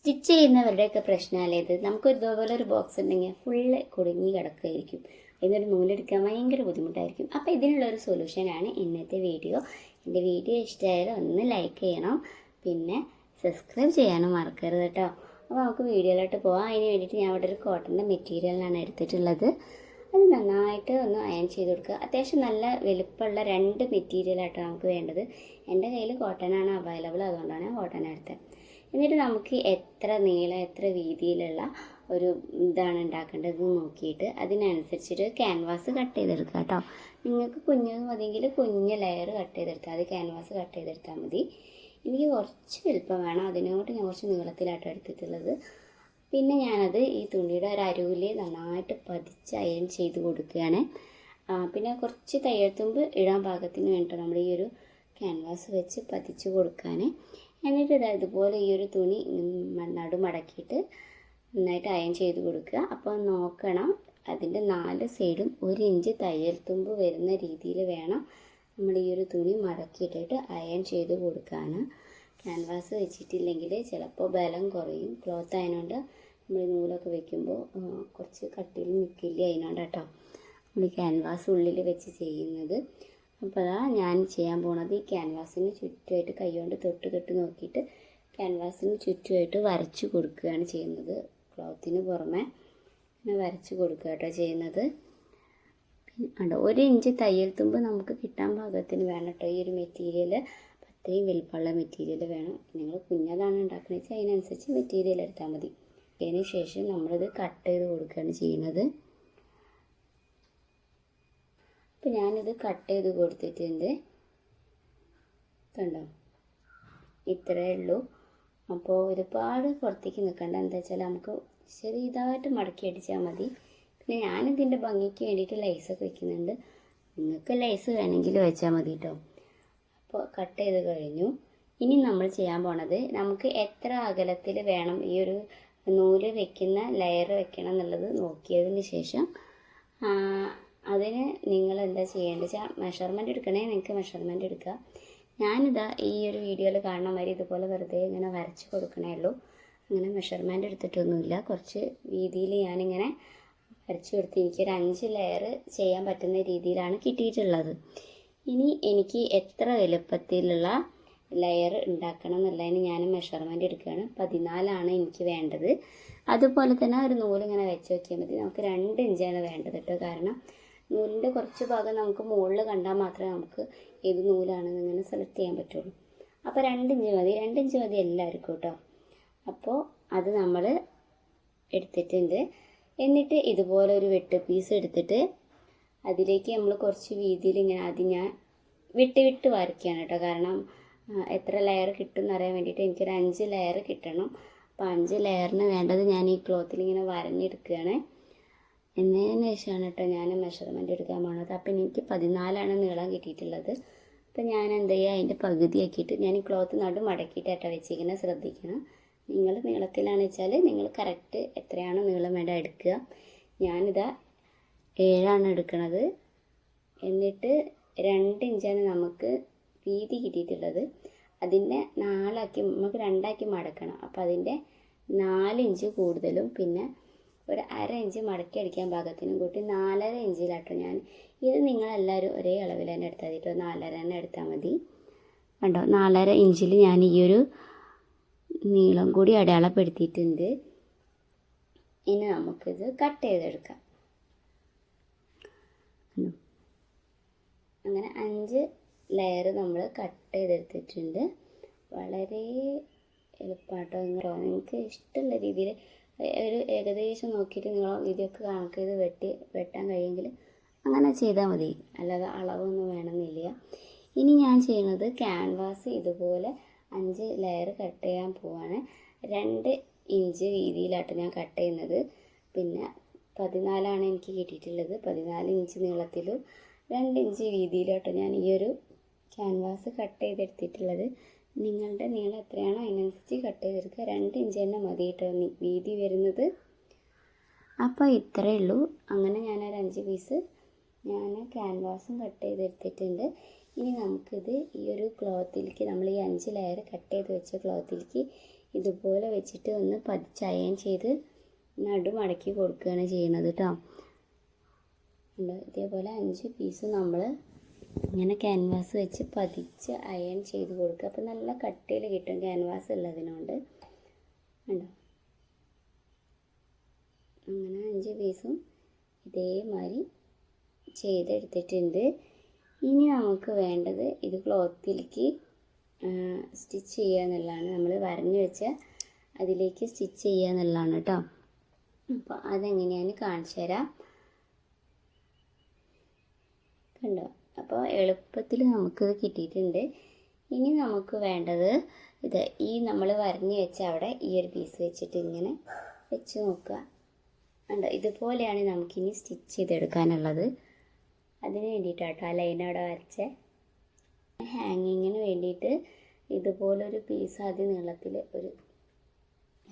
Stitch ചെയ്യുന്നവരുടെയൊക്കെ പ്രശ്നമല്ലേ ഇത്? നമുക്ക് ഇതുപോലെ ഒരു ബോക്സ് ഉണ്ടെങ്കിൽ ഫുള്ള് കുടുങ്ങി കിടക്കുകയായിരിക്കും എന്നിട്ട് നൂലെടുക്കാൻ ഭയങ്കര ബുദ്ധിമുട്ടായിരിക്കും. അപ്പോൾ ഇതിനുള്ള ഒരു സൊല്യൂഷനാണ് ഇന്നത്തെ വീഡിയോ എന്റെ വീഡിയോ ഇഷ്ടമായാലും ഒന്ന് ലൈക്ക് ചെയ്യണം. പിന്നെ സബ്സ്ക്രൈബ് ചെയ്യാനും മറക്കരുത് കേട്ടോ. അപ്പോൾ നമുക്ക് വീഡിയോയിലോട്ട് പോകാം അതിന് വേണ്ടിയിട്ട് ഞാൻ ഇവിടെ ഒരു കോട്ടന്റെ മെറ്റീരിയലാണ് എടുത്തിട്ടുള്ളത്. അത് നന്നായിട്ട് ഒന്ന് അയൺ ചെയ്ത് കൊടുക്കുക. അത്യാവശ്യം നല്ല വലുപ്പമുള്ള രണ്ട് മെറ്റീരിയലായിട്ടാണ് നമുക്ക് വേണ്ടത്. എന്റെ കയ്യിൽ കോട്ടനാണ് അവൈലബിൾ അതുകൊണ്ടാണ് ഞാൻ കോട്ടൺ എടുത്തത്. എന്നിട്ട് നമുക്ക് എത്ര നീളം എത്ര വീതിയിലുള്ള ഒരു ഇതാണ് ഉണ്ടാക്കേണ്ടത് നോക്കിയിട്ട് അതിനനുസരിച്ചിട്ട് ക്യാൻവാസ് കട്ട് ചെയ്തെടുക്കുക കേട്ടോ. നിങ്ങൾക്ക് കുഞ്ഞ് മതിയെങ്കിൽ കുഞ്ഞ് ലെയർ കട്ട് ചെയ്തെടുത്താൽ അത് ക്യാൻവാസ് കട്ട് ചെയ്തെടുത്താൽ മതി. എനിക്ക് കുറച്ച് വലുപ്പം വേണം അതിനോട്ട് ഞാൻ കുറച്ച് നീളത്തിലായിട്ട് എടുത്തിട്ടുള്ളത്. പിന്നെ ഞാനത് ഈ തുണിയുടെ ഒരു അരുവിൽ നന്നായിട്ട് പതിച്ച് അയൺ ചെയ്ത് കൊടുക്കുകയാണ്. പിന്നെ കുറച്ച് തയ്യൽത്തുമ്പ് ഇടാൻ പാകത്തിന് വേണ്ടിയിട്ട് നമ്മൾ ഈ ഒരു ക്യാൻവാസ് വെച്ച് പതിച്ച് കൊടുക്കാൻ എന്നിട്ട് ഇതാ ഇതുപോലെ ഈ ഒരു തുണി നടുമടക്കിയിട്ട് നന്നായിട്ട് അയൺ ചെയ്ത് കൊടുക്കുക. അപ്പോൾ നോക്കണം അതിന്റെ നാല് സൈഡും ഒരു ഇഞ്ച് തയ്യൽ തുമ്പ് വരുന്ന രീതിയിൽ വേണം നമ്മൾ ഈ ഒരു തുണി മടക്കിയിട്ടിട്ട് അയൺ ചെയ്ത് കൊടുക്കാൻ. ക്യാൻവാസ് വെച്ചിട്ടില്ലെങ്കിൽ ചിലപ്പോൾ ബലം കുറയും. ക്ലോത്ത് ആയതുകൊണ്ട് നമ്മൾ നൂലൊക്കെ വെക്കുമ്പോൾ കുറച്ച് കട്ടിയിൽ നിൽക്കില്ല അതിനോണ്ട് കേട്ടോ നമ്മൾ ക്യാൻവാസ് ഉള്ളിൽ വെച്ച് ചെയ്യുന്നത്. അപ്പോൾ അതാ ഞാൻ ചെയ്യാൻ പോണത് ഈ ക്യാൻവാസിന് ചുറ്റുമായിട്ട് കൈകൊണ്ട് തൊട്ട് തൊട്ട് നോക്കിയിട്ട് ക്യാൻവാസിന് ചുറ്റുമായിട്ട് വരച്ച് കൊടുക്കുകയാണ് ചെയ്യുന്നത്. ക്ലോത്തിന് പുറമെ ഇങ്ങനെ വരച്ച് കൊടുക്കുക കേട്ടോ ചെയ്യുന്നത്. ഉണ്ട് ഒരു ഇഞ്ച് തയ്യൽ തുമ്പ് നമുക്ക് കിട്ടാൻ പാകത്തിന് വേണം കേട്ടോ. ഈ ഒരു മെറ്റീരിയൽ അത്രയും വലിപ്പമുള്ള മെറ്റീരിയൽ വേണം. നിങ്ങൾ കുഞ്ഞതാണ് ഉണ്ടാക്കുന്നത് വെച്ചാൽ അതിനനുസരിച്ച് മെറ്റീരിയൽ എടുത്താൽ മതി. അതിന് ശേഷം നമ്മളിത് കട്ട് ചെയ്ത് കൊടുക്കുകയാണ് ചെയ്യുന്നത്. അപ്പം ഞാനിത് കട്ട് ചെയ്ത് കൊടുത്തിട്ടുണ്ട്. കണ്ടോ? ഇത്രയേ ഉള്ളൂ. അപ്പോൾ ഒരുപാട് പുറത്തേക്ക് നിൽക്കണ്ട എന്താ വെച്ചാൽ നമുക്ക് ചെറിയതായിട്ട് മടക്കി അടിച്ചാൽ മതി. പിന്നെ ഞാനിതിന്റെ ഭംഗിക്ക് വേണ്ടിയിട്ട് ലൈസൊക്കെ വെക്കുന്നുണ്ട്. നിങ്ങൾക്ക് ലൈസ് വേണമെങ്കിൽ വെച്ചാൽ മതി കേട്ടോ അപ്പോൾ കട്ട് ചെയ്ത് കഴിഞ്ഞു. ഇനി നമ്മൾ ചെയ്യാൻ പോണത് നമുക്ക് എത്ര അകലത്തിൽ വേണം ഈ ഒരു നൂൽ വെക്കുന്ന ലെയർ വെക്കണം എന്നുള്ളത് നോക്കിയതിന് ശേഷം അതിന് നിങ്ങൾ എന്താ ചെയ്യേണ്ടത്? വെച്ചാൽ മെഷർമെന്റ് എടുക്കണേ. നിങ്ങൾക്ക് മെഷർമെന്റ് എടുക്കുക ഞാനിതാ ഈ ഒരു വീഡിയോയിൽ കാണുന്ന മാതിരി ഇതുപോലെ വെറുതെ ഇങ്ങനെ വരച്ച് കൊടുക്കണേ ഉള്ളൂ. അങ്ങനെ മെഷർമെന്റ് എടുത്തിട്ടൊന്നുമില്ല. കുറച്ച് വീതിയിൽ ഞാനിങ്ങനെ വരച്ച് കൊടുത്ത് എനിക്കൊരു അഞ്ച് ലെയർ ചെയ്യാൻ പറ്റുന്ന രീതിയിലാണ് കിട്ടിയിട്ടുള്ളത്. ഇനി എനിക്ക് എത്ര വലുപ്പത്തിലുള്ള ലെയർ ഉണ്ടാക്കണം എന്നുള്ളതിന് ഞാൻ മെഷർമെന്റ് എടുക്കുകയാണ്. പതിനാലാണ് എനിക്ക് വേണ്ടത്. അതുപോലെ തന്നെ ഒരു നൂലിങ്ങനെ വെച്ച് നോക്കിയാൽ മതി. നമുക്ക് രണ്ട് ഇഞ്ചാണ് വേണ്ടത് കേട്ടോ. കാരണം നൂലിന്റെ കുറച്ച് ഭാഗം നമുക്ക് മുകളിൽ കണ്ടാൽ മാത്രമേ നമുക്ക് ഏത് നൂലാണെന്ന് ഇങ്ങനെ സെലക്ട് ചെയ്യാൻ പറ്റുള്ളൂ. അപ്പോൾ രണ്ടിഞ്ച് മതി. രണ്ടിഞ്ച് മതി എല്ലാവർക്കും കേട്ടോ. അപ്പോൾ അത് നമ്മൾ എടുത്തിട്ടുണ്ട്. എന്നിട്ട് ഇതുപോലെ ഒരു വെട്ട് പീസ് എടുത്തിട്ട് അതിലേക്ക് നമ്മൾ കുറച്ച് വീതിയിൽ ഇങ്ങനെ ആദ്യം ഞാൻ വിട്ട് വിട്ട് വരയ്ക്കുകയാണ് കേട്ടോ. കാരണം എത്ര ലെയർ കിട്ടും എന്നറിയാൻ വേണ്ടിയിട്ട് എനിക്കൊരു അഞ്ച് ലെയർ കിട്ടണം. അപ്പോൾ അഞ്ച് ലെയറിന് വേണ്ടത് ഞാൻ ഈ ക്ലോത്തിൽ ഇങ്ങനെ വരഞ്ഞെടുക്കുകയാണ്. എന്നതിന് ശേഷമാണ് കേട്ടോ ഞാൻ മെഷർമെന്റ് എടുക്കാൻ പോണത്. അപ്പം എനിക്ക് പതിനാലാണ് നീളം കിട്ടിയിട്ടുള്ളത്. അപ്പം ഞാൻ എന്ത് ചെയ്യുക അതിന്റെ പകുതിയാക്കിയിട്ട് ഞാൻ ഈ ക്ലോത്ത് നടു മടക്കിയിട്ടാട്ടോ വെച്ചിരിക്കുന്നത്. ശ്രദ്ധിക്കണം. നിങ്ങൾ നീളത്തിലാണെന്ന് വെച്ചാൽ നിങ്ങൾ കറക്റ്റ് എത്രയാണോ നീളം വേണ്ട എടുക്കുക. ഞാനിതാ ഏഴാണ് എടുക്കണത്. എന്നിട്ട് രണ്ട് ഇഞ്ചാണ് നമുക്ക് വീതി കിട്ടിയിട്ടുള്ളത്. അതിന്റെ നാലാക്കി നമുക്ക് രണ്ടാക്കി മടക്കണം. അപ്പോൾ അതിന്റെ നാല് ഇഞ്ച് കൂടുതലും. പിന്നെ ഒരു അര ഇഞ്ച് മടക്കി അടിക്കാൻ പാകത്തിനും കൂട്ടി നാലര ഇഞ്ചിലാട്ടോ ഞാൻ. ഇത് നിങ്ങളെല്ലാവരും ഒരേ അളവിൽ തന്നെ എടുത്താൽ കേട്ടോ നാലര തന്നെ എടുത്താൽ മതി. കണ്ടോ? നാലര ഇഞ്ചിൽ ഞാൻ ഈ ഒരു നീളം കൂടി അടയാളപ്പെടുത്തിയിട്ടുണ്ട്. ഇനി നമുക്കിത് കട്ട് ചെയ്തെടുക്കാം? അങ്ങനെ അഞ്ച് ലെയർ നമ്മൾ കട്ട് ചെയ്തെടുത്തിട്ടുണ്ട്. വളരെ എളുപ്പമാട്ടോ നിങ്ങൾക്ക് ഇഷ്ടമുള്ള രീതിയിൽ ഒരു ഏകദേശം നോക്കിയിട്ട് നിങ്ങൾ ഇതൊക്കെ കണക്ക് ചെയ്ത് വെട്ടി വെട്ടാൻ കഴിയുമെങ്കിൽ അങ്ങനെ ചെയ്താൽ മതി. അല്ലാതെ അളവൊന്നും വേണമെന്നില്ല. ഇനി ഞാൻ ചെയ്യുന്നത് ക്യാൻവാസ് ഇതുപോലെ അഞ്ച് ലെയർ കട്ട് ചെയ്യാൻ പോവാണ്. രണ്ട് ഇഞ്ച് വീതിയിലാട്ടോ ഞാൻ കട്ട് ചെയ്യുന്നത്. പിന്നെ പതിനാലാണ് എനിക്ക് കിട്ടിയിട്ടുള്ളത്. പതിനാല് ഇഞ്ച് നീളത്തിലും രണ്ട് ഇഞ്ച് വീതിയിലാട്ടോ ഞാൻ ഈ ഒരു ക്യാൻവാസ് കട്ട് ചെയ്തെടുത്തിട്ടുള്ളത്. നിങ്ങളുടെ നീളം എത്രയാണോ അതിനനുസരിച്ച് കട്ട് ചെയ്തെടുക്കുക. രണ്ട് ഇഞ്ച് തന്നെ മതി കേട്ടോ. വീതി വരുന്നത്. അപ്പോൾ ഇത്രയേ ഉള്ളൂ. അങ്ങനെ ഞാൻ ഒരു അഞ്ച് പീസ് ഞാൻ ക്യാൻവാസും കട്ട് ചെയ്തെടുത്തിട്ടുണ്ട്. ഇനി നമുക്കിത് ഈ ഒരു ക്ലോത്തിലേക്ക് നമ്മൾ ഈ അഞ്ച് ലെയർ കട്ട് ചെയ്ത് വെച്ച ക്ലോത്തിലേക്ക് ഇതുപോലെ വെച്ചിട്ട് ഒന്ന് പതിച്ച് അയൺ ചെയ്ത് നടു മടക്കി കൊടുക്കുകയാണ് ചെയ്യുന്നത് കേട്ടോ. ഇതേപോലെ അഞ്ച് പീസ് നമ്മൾ ഇങ്ങനെ ക്യാൻവാസ് വെച്ച് പതിച്ച് അയൺ ചെയ്ത് കൊടുക്കുക. അപ്പോൾ നല്ല കട്ടിയിൽ കിട്ടും ക്യാൻവാസ് ഉള്ളതിനോണ്ട്. ഉണ്ടോ അങ്ങനെ അഞ്ച് പീസും ഇതേമാതിരി ചെയ്തെടുത്തിട്ടുണ്ട്. ഇനി നമുക്ക് വേണ്ടത് ഇത് ക്ലോത്തിലേക്ക് സ്റ്റിച്ച് ചെയ്യുക എന്നുള്ളതാണ്. നമ്മൾ വരഞ്ഞു വെച്ച അതിലേക്ക് സ്റ്റിച്ച് ചെയ്യുക എന്നുള്ളതാണ് കേട്ടോ. അപ്പോൾ അതെങ്ങനെയാണ് കാണിച്ചു തരാം. കണ്ടോ? അപ്പോൾ എളുപ്പത്തിൽ നമുക്ക് കിട്ടിയിട്ടുണ്ട്. ഇനി നമുക്ക് വേണ്ടത് ഇത് ഈ നമ്മൾ വരഞ്ഞ് വെച്ച അവിടെ ഈ ഒരു പീസ് വെച്ചിട്ട് ഇങ്ങനെ വെച്ച് നോക്കുക. ഉണ്ട് ഇതുപോലെയാണ് നമുക്കിനി സ്റ്റിച്ച് ചെയ്തെടുക്കാനുള്ളത്. അതിന് വേണ്ടിയിട്ടാട്ടോ ആ ലൈൻ അവിടെ വരച്ച. ഹാങ്ങിങ്ങിന് വേണ്ടിയിട്ട് ഇതുപോലൊരു പീസ് ആദ്യം നീളത്തിൽ ഒരു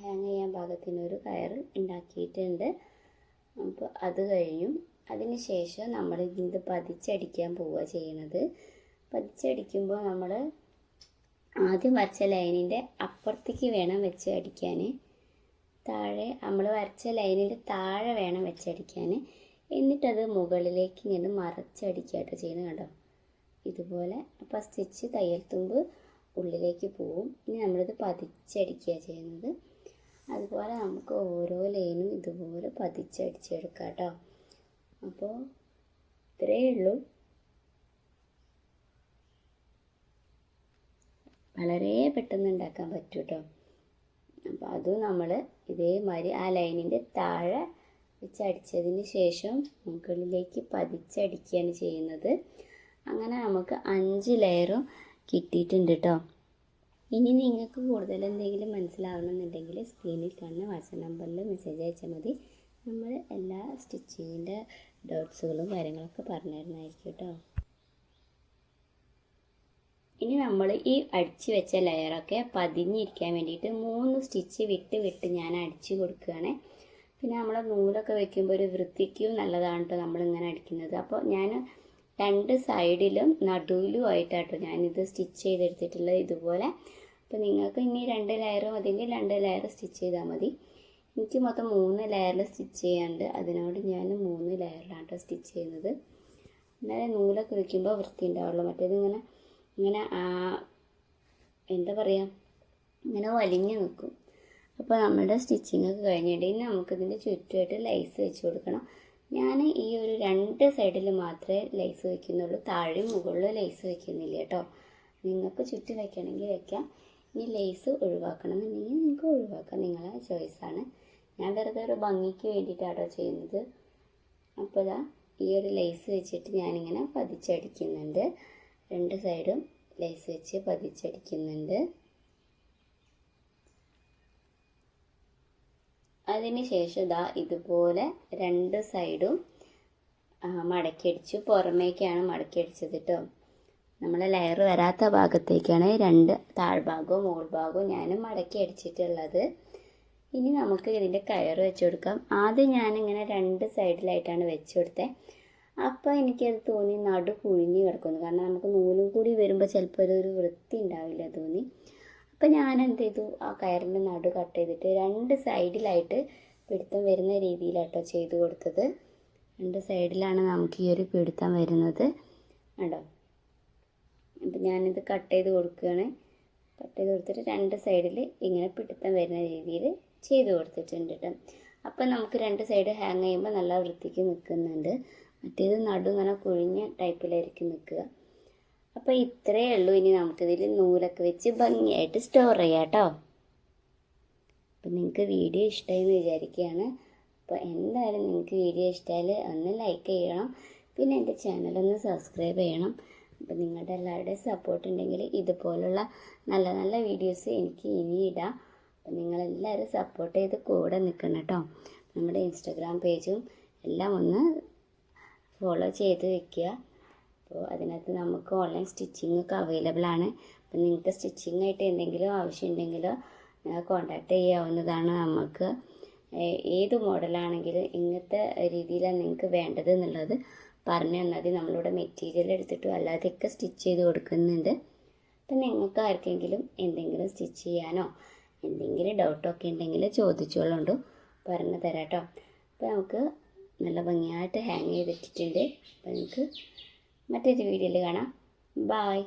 ഹാങ് ചെയ്യാൻ പാകത്തിനൊരു കയർ ഉണ്ടാക്കിയിട്ടുണ്ട്. അപ്പോൾ അത് കഴിഞ്ഞു. അതിന് ശേഷം നമ്മൾ ഇത് പതിച്ചടിക്കാൻ പോവുക ചെയ്യുന്നത് പതിച്ചടിക്കുമ്പോൾ നമ്മൾ ആദ്യം വരച്ച ലൈനിന്റെ അപ്പുറത്തേക്ക് വേണം വെച്ച് അടിക്കാൻ. താഴെ നമ്മൾ വരച്ച ലൈനിന്റെ താഴെ വേണം വെച്ചടിക്കാൻ എന്നിട്ടത് മുകളിലേക്ക് ഇങ്ങനെ മറച്ചടിക്കാട്ടോ ചെയ്യുന്നത് കണ്ടോ? ഇതുപോലെ അപ്പോൾ സ്റ്റിച്ച് തയ്യൽ തുമ്പ് ഉള്ളിലേക്ക് പോവും. ഇനി നമ്മളിത് പതിച്ചടിക്കുക ചെയ്യുന്നത്. അതുപോലെ നമുക്ക് ഓരോ ലൈനും ഇതുപോലെ പതിച്ചടിച്ചെടുക്കാം കേട്ടോ. അപ്പോൾ ഇത്രയേ ഉള്ളൂ. വളരെ പെട്ടെന്ന് ഉണ്ടാക്കാൻ പറ്റും കേട്ടോ അപ്പോൾ അത് നമ്മൾ ഇതേമാതിരി ആ ലൈനിന്റെ താഴെ വെച്ച് അടിച്ചതിന് ശേഷം മുകളിലേക്ക് പതിച്ചടിക്കുകയാണ് ചെയ്യുന്നത്. അങ്ങനെ നമുക്ക് അഞ്ച് ലെയറും കിട്ടിയിട്ടുണ്ട് കേട്ടോ ഇനി നിങ്ങൾക്ക് കൂടുതൽ എന്തെങ്കിലും മനസ്സിലാവണമെന്നുണ്ടെങ്കിൽ സ്ക്രീനിൽ കാണുന്ന വാട്സപ്പ് നമ്പറിൽ മെസ്സേജ് അയച്ചാൽ മതി. നമ്മൾ എല്ലാ സ്റ്റിച്ചിങ്ങിന്റെ ഡോട്ട്സുകളും കാര്യങ്ങളൊക്കെ പറഞ്ഞു തരുന്നതായിരിക്കും കേട്ടോ. ഇനി നമ്മൾ ഈ അടിച്ചു വെച്ച ലെയറൊക്കെ പതിഞ്ഞിരിക്കാൻ വേണ്ടിയിട്ട് മൂന്ന് സ്റ്റിച്ച് വിട്ട് വിട്ട് ഞാൻ അടിച്ചു കൊടുക്കുകയാണ്. പിന്നെ നമ്മൾ നൂലൊക്കെ വെക്കുമ്പോൾ ഒരു വൃത്തിക്കും നല്ലതാണ് കേട്ടോ നമ്മളിങ്ങനെ അടിക്കുന്നത്. അപ്പോൾ ഞാൻ രണ്ട് സൈഡിലും നടുവിലും ആയിട്ടാട്ടോ ഞാനിത് സ്റ്റിച്ച് ചെയ്തെടുത്തിട്ടുള്ളത് ഇതുപോലെ. അപ്പോൾ നിങ്ങൾക്ക് ഇനി രണ്ട് ലെയർ മതിയെങ്കിൽ രണ്ട് ലെയർ സ്റ്റിച്ച് ചെയ്താൽ മതി. എനിക്ക് മൊത്തം മൂന്ന് ലെയറിൽ സ്റ്റിച്ച് ചെയ്യാണ്ട് അതിനോട് ഞാൻ മൂന്ന് ലെയറിലാണ് കേട്ടോ സ്റ്റിച്ച് ചെയ്യുന്നത്. എന്നാലേ നൂലൊക്കെ വയ്ക്കുമ്പോൾ വൃത്തി ഉണ്ടാവുള്ളൂ. മറ്റേത് ഇങ്ങനെ ഇങ്ങനെ എന്താ പറയുക ഇങ്ങനെ വലിഞ്ഞു നിൽക്കും. അപ്പോൾ നമ്മളുടെ സ്റ്റിച്ചിങ് ഒക്കെ കഴിഞ്ഞിട്ട് ഇനി നമുക്കിതിന്റെ ചുറ്റുമായിട്ട് ലൈസ് വെച്ച് കൊടുക്കണം. ഞാൻ ഈ ഒരു രണ്ട് സൈഡിൽ മാത്രമേ ലൈസ് വയ്ക്കുന്നുള്ളൂ താഴെയും മുകളിലും ലൈസ് വയ്ക്കുന്നില്ല കേട്ടോ. നിങ്ങൾക്ക് ചുറ്റും വയ്ക്കണമെങ്കിൽ വയ്ക്കാം ഇനി ലേസ് ഒഴിവാക്കണം എന്നുണ്ടെങ്കിൽ നിങ്ങൾക്ക് ഒഴിവാക്കാം. നിങ്ങളെ ചോയ്സാണ് ഞാൻ വെറുതെ ഒരു ഭംഗിക്ക് വേണ്ടിയിട്ടാണോ ചെയ്യുന്നത്. അപ്പോൾ ഇതാ ഈ ഒരു ലേസ് വെച്ചിട്ട് ഞാനിങ്ങനെ പതിച്ചടിക്കുന്നുണ്ട്. രണ്ട് സൈഡും ലേസ് വെച്ച് പതിച്ചടിക്കുന്നുണ്ട്. അതിന് ശേഷം ഇതാ ഇതുപോലെ രണ്ട് സൈഡും മടക്കിയടിച്ചു. പുറമേക്കാണ് മടക്കിയടിച്ചത് കേട്ടോ നമ്മളെ ലെയർ വരാത്ത ഭാഗത്തേക്കാണ് രണ്ട് താഴ്ഭാഗവും മുകൾ ഭാഗവും ഞാൻ മടക്കി അടിച്ചിട്ടുള്ളത് ഇനി നമുക്ക് ഇതിന്റെ കയർ വെച്ച് കൊടുക്കാം. ആദ്യം ഞാനിങ്ങനെ രണ്ട് സൈഡിലായിട്ടാണ് വെച്ച് കൊടുത്തത് അപ്പോൾ എനിക്കത് തോന്നി നടു കുഴിഞ്ഞ് കിടക്കുന്നു. കാരണം നമുക്ക് നൂലും കൂടി വരുമ്പോൾ ചിലപ്പോൾ അതൊരു വൃത്തി ഉണ്ടാവില്ല തോന്നി. അപ്പോൾ ഞാൻ എന്ത് ചെയ്തു? ആ കയറിന്റെ നടു കട്ട് ചെയ്തിട്ട് രണ്ട് സൈഡിലായിട്ട് പിടുത്തം വരുന്ന രീതിയിലാട്ടോ ചെയ്ത് കൊടുത്തത്. രണ്ട് സൈഡിലാണ് നമുക്ക് ഈ ഒരു പിടുത്തം വരുന്നത്. കണ്ടോ? അപ്പം ഞാനിത് കട്ട് ചെയ്ത് കൊടുക്കുകയാണ്. കട്ട് ചെയ്ത് കൊടുത്തിട്ട് രണ്ട് സൈഡിൽ ഇങ്ങനെ പിടുത്തം വരുന്ന രീതിയിൽ ചെയ്ത് കൊടുത്തിട്ടുണ്ട് കേട്ടോ അപ്പം നമുക്ക് രണ്ട് സൈഡ് ഹാങ് ചെയ്യുമ്പോൾ നല്ല വൃത്തിക്ക് നിൽക്കുന്നുണ്ട് മറ്റേത് നടു ഇങ്ങനെ കുഴിഞ്ഞ ടൈപ്പിലായിരിക്കും നിൽക്കുക അപ്പോൾ ഇത്രയേ ഉള്ളൂ. ഇനി നമുക്കിതിൽ നൂലൊക്കെ വെച്ച് ഭംഗിയായിട്ട് സ്റ്റോർ ചെയ്യാം കേട്ടോ അപ്പം നിങ്ങൾക്ക് വീഡിയോ ഇഷ്ടമായി എന്ന് വിചാരിക്കുകയാണ്. അപ്പോൾ എന്തായാലും നിങ്ങൾക്ക് വീഡിയോ ഇഷ്ടമായാൽ ഒന്ന് ലൈക്ക് ചെയ്യണം. പിന്നെ എന്റെ ചാനലൊന്ന് സബ്സ്ക്രൈബ് ചെയ്യണം. അപ്പം നിങ്ങളുടെ എല്ലാവരുടെയും സപ്പോർട്ട് ഉണ്ടെങ്കിൽ ഇതുപോലുള്ള നല്ല നല്ല വീഡിയോസ് എനിക്ക് ഇനി അപ്പം നിങ്ങളെല്ലാവരും സപ്പോർട്ട് ചെയ്ത് കൂടെ നിൽക്കണം കേട്ടോ നമ്മുടെ ഇൻസ്റ്റഗ്രാം പേജും എല്ലാം ഒന്ന് ഫോളോ ചെയ്ത് വെക്കുക അപ്പോൾ അതിനകത്ത് നമുക്ക് ഓൺലൈൻ സ്റ്റിച്ചിങ് ഒക്കെ അവൈലബിൾ ആണ്. അപ്പം നിങ്ങൾക്ക് സ്റ്റിച്ചിങ് ആയിട്ട് എന്തെങ്കിലും ആവശ്യമുണ്ടെങ്കിലോ കോണ്ടാക്ട് ചെയ്യാവുന്നതാണ് നമുക്ക് ഏത് മോഡലാണെങ്കിലും ഇങ്ങനത്തെ രീതിയിലാണ് നിങ്ങൾക്ക് വേണ്ടത് എന്നുള്ളത് പറഞ്ഞു തന്നാൽ നമ്മളിവിടെ മെറ്റീരിയൽ എടുത്തിട്ടും അല്ലാതെയൊക്കെ സ്റ്റിച്ച് ചെയ്ത് കൊടുക്കുന്നുണ്ട്. അപ്പം നിങ്ങൾക്ക് ആർക്കെങ്കിലും എന്തെങ്കിലും സ്റ്റിച്ച് ചെയ്യാനോ എന്തെങ്കിലും ഡൗട്ടൊക്കെ ഉണ്ടെങ്കിൽ ചോദിച്ചോളുണ്ട്. പറഞ്ഞു തരാം കേട്ടോ അപ്പോൾ നമുക്ക് നല്ല ഭംഗിയായിട്ട് ഹാങ് ചെയ്തിട്ടിട്ടുണ്ട്. അപ്പോൾ നമുക്ക് മറ്റൊരു വീഡിയോയിൽ കാണാം. ബായ്